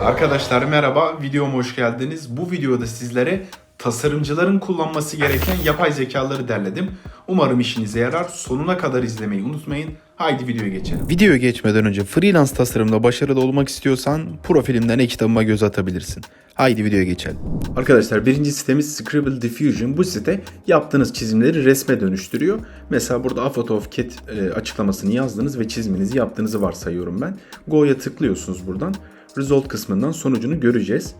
Arkadaşlar merhaba, videoma hoş geldiniz. Bu videoda sizlere tasarımcıların kullanması gereken yapay zekaları derledim. Umarım işinize yarar. Sonuna kadar izlemeyi unutmayın. Haydi videoya geçelim. Videoya geçmeden önce freelance tasarımda başarılı olmak istiyorsan profilimden e-kitabıma göz atabilirsin. Haydi videoya geçelim. Arkadaşlar birinci sitemiz Scribble Diffusion. Bu site yaptığınız çizimleri resme dönüştürüyor. Mesela burada AutoCAD e, açıklamasını yazdınız ve çiziminizi yaptığınızı varsayıyorum ben. Go'ya tıklıyorsunuz buradan. Result kısmından sonucunu göreceğiz.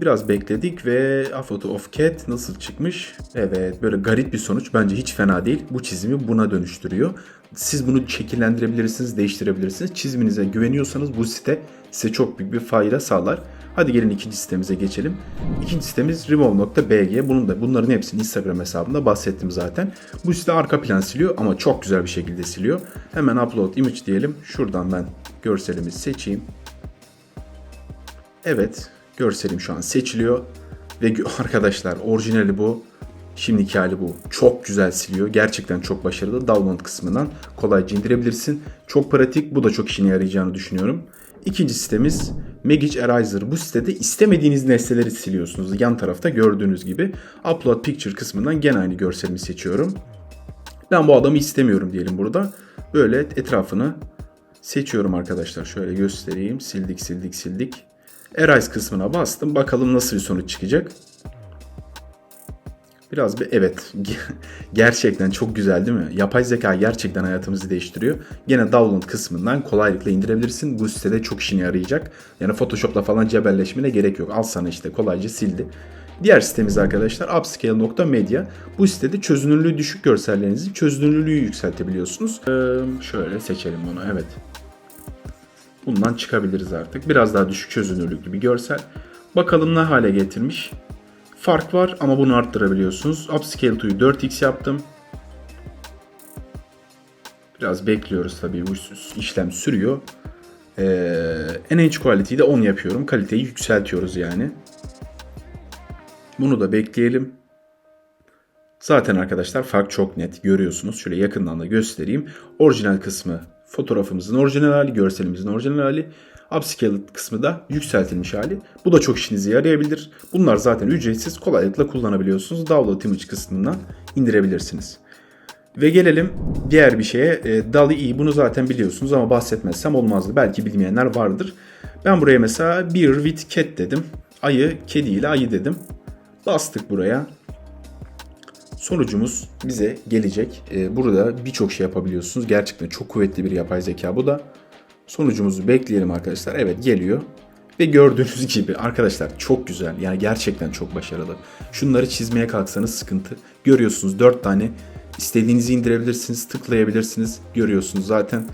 Biraz bekledik ve Afoto of Cat nasıl çıkmış? Evet böyle garip bir sonuç. Bence hiç fena değil. Bu çizimi buna dönüştürüyor. Siz bunu şekillendirebilirsiniz, değiştirebilirsiniz. Çiziminize güveniyorsanız bu site size çok büyük bir fayda sağlar. Hadi gelin ikinci sitemize geçelim. İkinci sitemiz remove.bg. Bunun da bunların hepsini Instagram hesabında bahsettim zaten. Bu site arka plan siliyor ama çok güzel bir şekilde siliyor. Hemen upload image diyelim. Şuradan ben görselimi seçeyim. Evet, görselim şu an seçiliyor. Ve arkadaşlar orijinali bu. Şimdiki hali bu. Çok güzel siliyor. Gerçekten çok başarılı. Download kısmından kolayca indirebilirsin. Çok pratik. Bu da çok işine yarayacağını düşünüyorum. İkinci sitemiz Magic Eraser. Bu sitede istemediğiniz nesneleri siliyorsunuz. Yan tarafta gördüğünüz gibi. Upload Picture kısmından gene aynı görselimi seçiyorum. Ben bu adamı istemiyorum diyelim burada. Böyle etrafını seçiyorum arkadaşlar. Şöyle göstereyim. Sildik sildik sildik. Erase kısmına bastım. Bakalım nasıl bir sonuç çıkacak. Biraz bir evet. gerçekten çok güzel değil mi? Yapay zeka gerçekten hayatımızı değiştiriyor. Gene download kısmından kolaylıkla indirebilirsin. Bu sitede çok işine yarayacak. Yani Photoshop'la falan cebelleşmene gerek yok. Al sana işte kolayca sildi. Diğer sitemiz arkadaşlar upscale.media. Bu sitede çözünürlüğü düşük görsellerinizin çözünürlüğü yükseltebiliyorsunuz. Ee, şöyle seçelim bunu. Evet. Bundan çıkabiliriz artık. Biraz daha düşük çözünürlüklü bir görsel. Bakalım ne hale getirmiş. Fark var ama bunu arttırabiliyorsunuz. Upscale to'yu 4x yaptım. Biraz bekliyoruz tabii bu işlem sürüyor. Ee, NH quality'yi de 10 yapıyorum. Kaliteyi yükseltiyoruz yani. Bunu da bekleyelim. Zaten arkadaşlar fark çok net görüyorsunuz. Şöyle yakından da göstereyim. Orijinal kısmı fotoğrafımızın orijinal hali, görselimizin orijinal hali. Upscale kısmı da yükseltilmiş hali. Bu da çok işinize yarayabilir. Bunlar zaten ücretsiz kolaylıkla kullanabiliyorsunuz. Download image kısmından indirebilirsiniz. Ve gelelim diğer bir şeye. E, DALL-E bunu zaten biliyorsunuz ama bahsetmezsem olmazdı. Belki bilmeyenler vardır. Ben buraya mesela beer with cat dedim. Ayı, kedi ile ayı dedim. Bastık buraya. Sonucumuz bize gelecek. Ee, burada birçok şey yapabiliyorsunuz. Gerçekten çok kuvvetli bir yapay zeka bu da. Sonucumuzu bekleyelim arkadaşlar. Evet geliyor. Ve gördüğünüz gibi arkadaşlar çok güzel. Yani gerçekten çok başarılı. Şunları çizmeye kalksanız sıkıntı. Görüyorsunuz 4 tane. İstediğinizi indirebilirsiniz, tıklayabilirsiniz. Görüyorsunuz zaten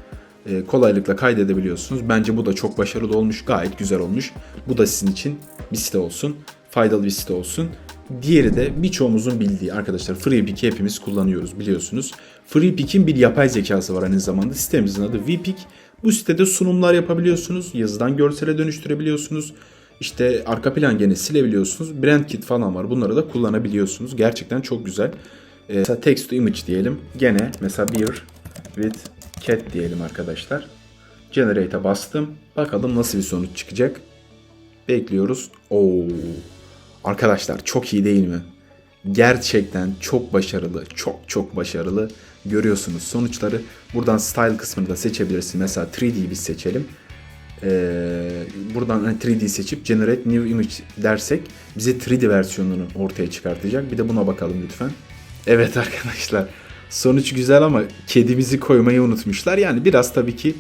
e, kolaylıkla kaydedebiliyorsunuz. Bence bu da çok başarılı olmuş. Gayet güzel olmuş. Bu da sizin için bir site olsun. Faydalı bir site olsun. Diğeri de birçoğumuzun bildiği arkadaşlar FreePick'i hepimiz kullanıyoruz biliyorsunuz. FreePick'in bir yapay zekası var aynı zamanda. Sitemizin adı VPick. Bu sitede sunumlar yapabiliyorsunuz. Yazıdan görsele dönüştürebiliyorsunuz. İşte arka plan gene silebiliyorsunuz. Brand kit falan var. Bunları da kullanabiliyorsunuz. Gerçekten çok güzel. Ee, mesela text to image diyelim. Gene mesela beer with cat diyelim arkadaşlar. Generate'e bastım. Bakalım nasıl bir sonuç çıkacak. Bekliyoruz. Oo. Arkadaşlar çok iyi değil mi? Gerçekten çok başarılı, çok çok başarılı. Görüyorsunuz sonuçları. Buradan style kısmını da seçebilirsin. Mesela 3D biz seçelim. Ee, buradan hani 3D seçip generate new image dersek bize 3D versiyonunu ortaya çıkartacak. Bir de buna bakalım lütfen. Evet arkadaşlar. Sonuç güzel ama kedimizi koymayı unutmuşlar. Yani biraz tabii ki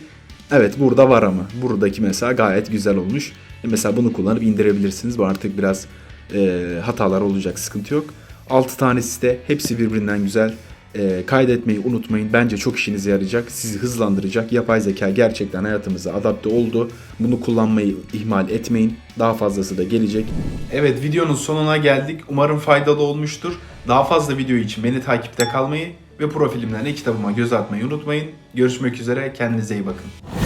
evet burada var ama. Buradaki mesela gayet güzel olmuş. E mesela bunu kullanıp indirebilirsiniz. Bu artık biraz e, hatalar olacak sıkıntı yok. 6 tanesi de hepsi birbirinden güzel. E, kaydetmeyi unutmayın. Bence çok işinize yarayacak. Sizi hızlandıracak. Yapay zeka gerçekten hayatımıza adapte oldu. Bunu kullanmayı ihmal etmeyin. Daha fazlası da gelecek. Evet videonun sonuna geldik. Umarım faydalı olmuştur. Daha fazla video için beni takipte kalmayı ve profilimden e-kitabıma göz atmayı unutmayın. Görüşmek üzere. Kendinize iyi bakın.